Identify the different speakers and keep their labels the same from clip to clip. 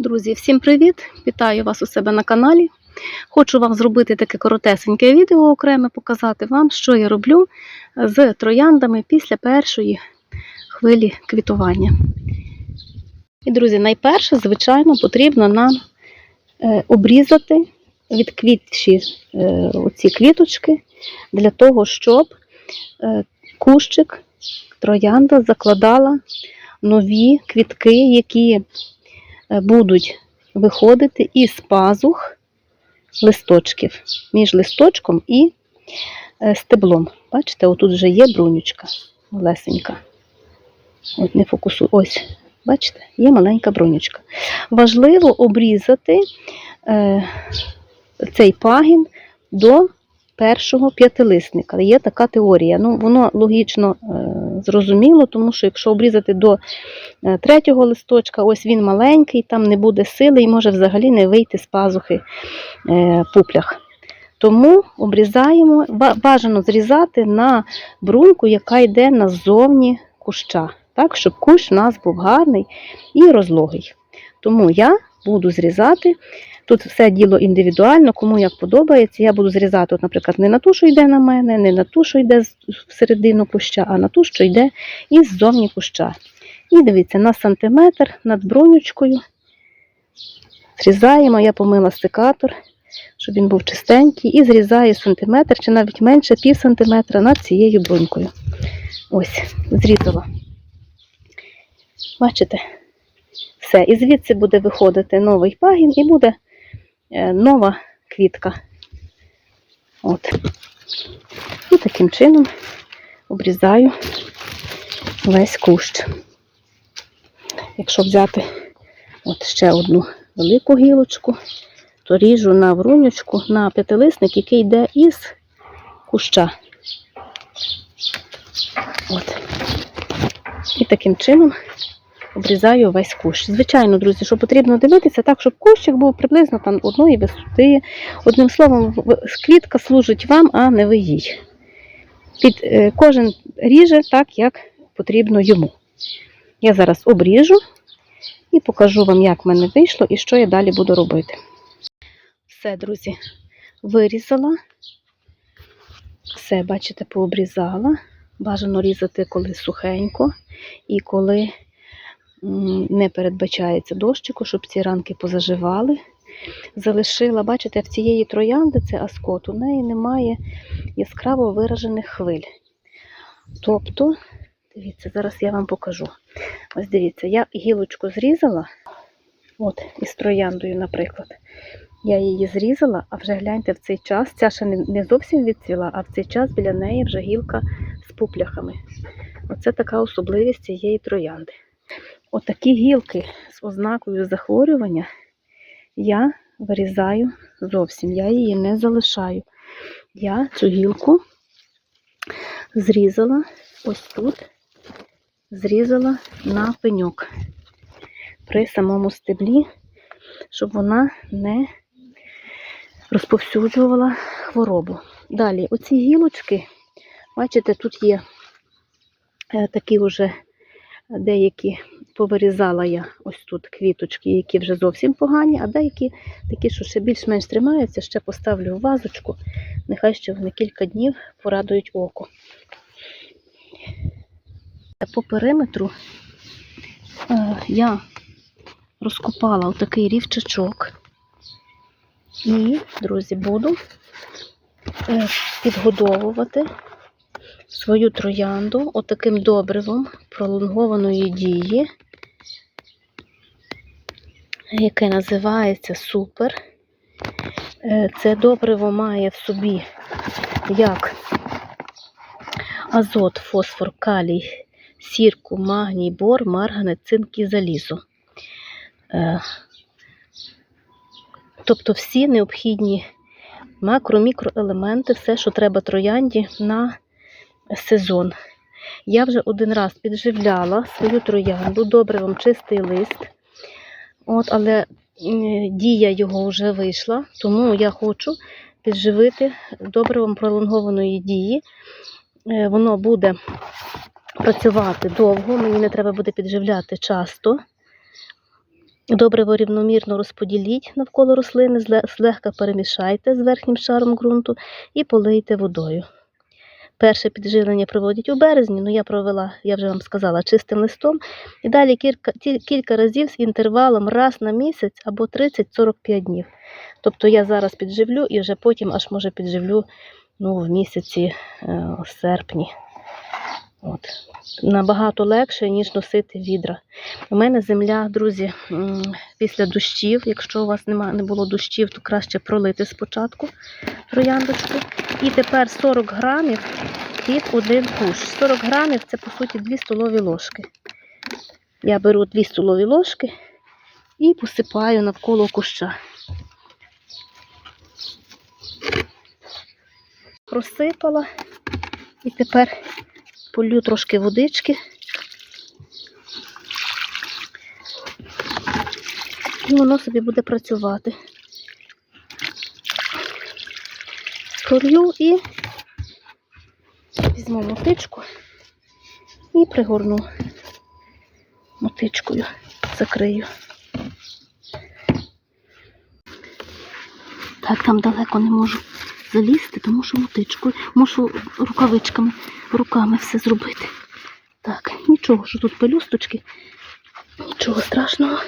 Speaker 1: Друзі, всім привіт! Вітаю вас у себе на каналі. Хочу вам зробити таке коротесеньке відео окреме, показати вам, що я роблю з трояндами після першої хвилі квітування. І, друзі, найперше, звичайно, потрібно нам е, обрізати відквітші е, оці квіточки для того, щоб е, кущик троянда закладала нові квітки, які будуть виходити із пазух листочків між листочком і е, стеблом. Бачите, отут вже є брунючка малесенька. От не фокусую. Ось, бачите, є маленька брунючка. Важливо обрізати е, цей пагін до першого п'ятилисника. Є така теорія. Ну, воно логічно е, зрозуміло, тому що якщо обрізати до е, третього листочка, ось він маленький, там не буде сили і може взагалі не вийти з пазухи е, пуплях. Тому обрізаємо, бажано зрізати на бруньку, яка йде назовні куща, так, щоб кущ у нас був гарний і розлогий. Тому я буду зрізати. Тут все діло індивідуально, кому як подобається. Я буду зрізати, от, наприклад, не на ту, що йде на мене, не на ту, що йде всередину куща, а на ту, що йде із зовні куща. І дивіться, на сантиметр над бронючкою зрізаємо, я помила секатор, щоб він був чистенький, і зрізаю сантиметр чи навіть менше пів сантиметра над цією брунькою. Ось, зрізала. Бачите? Все. І звідси буде виходити новий пагін і буде нова квітка. От. І таким чином обрізаю весь кущ. Якщо взяти от ще одну велику гілочку, то ріжу на врунючку на п'ятилисник, який йде із куща. От. І таким чином обрізаю весь кущ. Звичайно, друзі, що потрібно дивитися так, щоб кущик був приблизно там одної висоти. Одним словом, квітка служить вам, а не ви їй. Під, е, кожен ріже так, як потрібно йому. Я зараз обріжу і покажу вам, як в мене вийшло і що я далі буду робити. Все, друзі, вирізала. Все, бачите, пообрізала. Бажано різати, коли сухенько і коли не передбачається дощику, щоб ці ранки позаживали. Залишила, бачите, в цієї троянди це аскот, у неї немає яскраво виражених хвиль. Тобто, дивіться, зараз я вам покажу. Ось дивіться, я гілочку зрізала, от із трояндою, наприклад. Я її зрізала, а вже гляньте в цей час, ця ще не, зовсім відцвіла, а в цей час біля неї вже гілка з пупляхами. Оце така особливість цієї троянди. Отакі гілки з ознакою захворювання я вирізаю зовсім, я її не залишаю. Я цю гілку зрізала ось тут, зрізала на пеньок при самому стеблі, щоб вона не розповсюджувала хворобу. Далі, оці гілочки, бачите, тут є е, такі вже деякі повирізала я ось тут квіточки, які вже зовсім погані, а деякі такі, що ще більш-менш тримаються, ще поставлю в вазочку. Нехай ще вони кілька днів порадують око. По периметру е, я розкопала отакий рівчачок. І, друзі, буду е, підгодовувати свою троянду отаким добривом пролонгованої дії, яке називається супер. Е, Це добриво має в собі як азот, фосфор, калій, сірку, магній, бор, марганець, цинк і залізо. Е, Тобто всі необхідні макро-мікроелементи, все, що треба троянді на сезон. Я вже один раз підживляла свою троянду добривом чистий лист. От, але дія його вже вийшла, тому я хочу підживити добривом пролонгованої дії. Е, Воно буде працювати довго, мені не треба буде підживляти часто. Добре рівномірно розподіліть навколо рослини, злегка перемішайте з верхнім шаром ґрунту і полийте водою. Перше підживлення проводять у березні, ну я провела, я вже вам сказала, чистим листом. І далі кілька, кілька разів з інтервалом раз на місяць або 30-45 днів. Тобто я зараз підживлю і вже потім аж може підживлю ну, в місяці е, серпні. От. Набагато легше, ніж носити відра. У мене земля, друзі, після дощів. Якщо у вас нема, не було дощів, то краще пролити спочатку трояндочку. І тепер 40 грамів під один кущ. 40 грамів це по суті 2 столові ложки. Я беру 2 столові ложки і посипаю навколо куща. Просипала і тепер полю трошки водички. І воно собі буде працювати. Пролью і візьму мотичку і пригорну мотичкою, закрию. Так, там далеко не можу залізти, тому що мотичкою, мушу рукавичками, руками все зробити. Так, нічого, що тут пелюсточки, нічого страшного.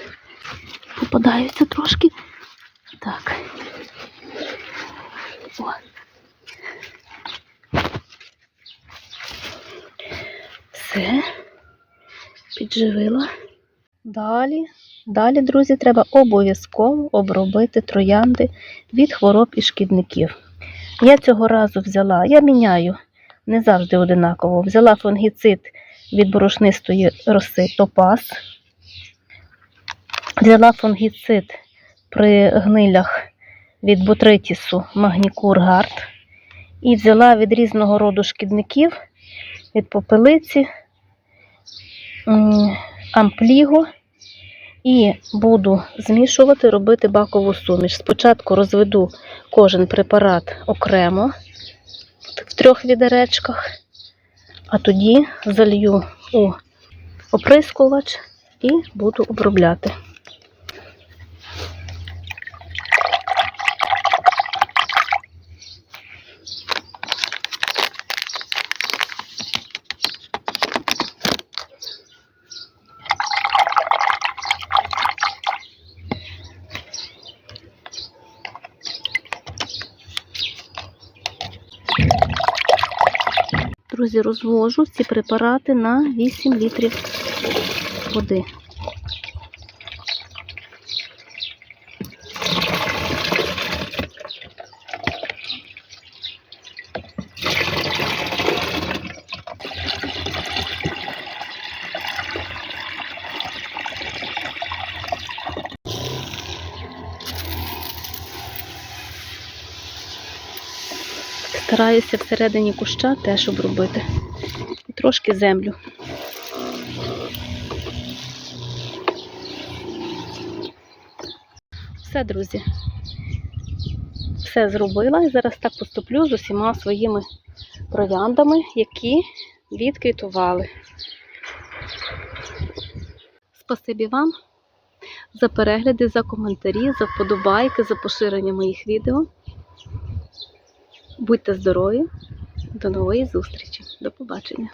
Speaker 1: Попадаються трошки. Так. О. Все. Підживила. Далі, далі, друзі, треба обов'язково обробити троянди від хвороб і шкідників. Я цього разу взяла, я міняю не завжди одинаково. Взяла фунгіцид від борошнистої роси Топаз. Взяла фунгіцид при гнилях від ботритісу Магнікур Гард. І взяла від різного роду шкідників від попелиці, ампліго. І буду змішувати, робити бакову суміш. Спочатку розведу кожен препарат окремо в трьох відеречках, а тоді залью у оприскувач і буду обробляти. Друзі, розвожу ці препарати на 8 літрів води. Стараюся всередині куща теж обробити. І трошки землю. Все, друзі. Все зробила і зараз так поступлю з усіма своїми трояндами, які відквітували. Спасибі вам за перегляди, за коментарі, за вподобайки, за поширення моїх відео. Будьте здорові! До нової зустрічі. До побачення.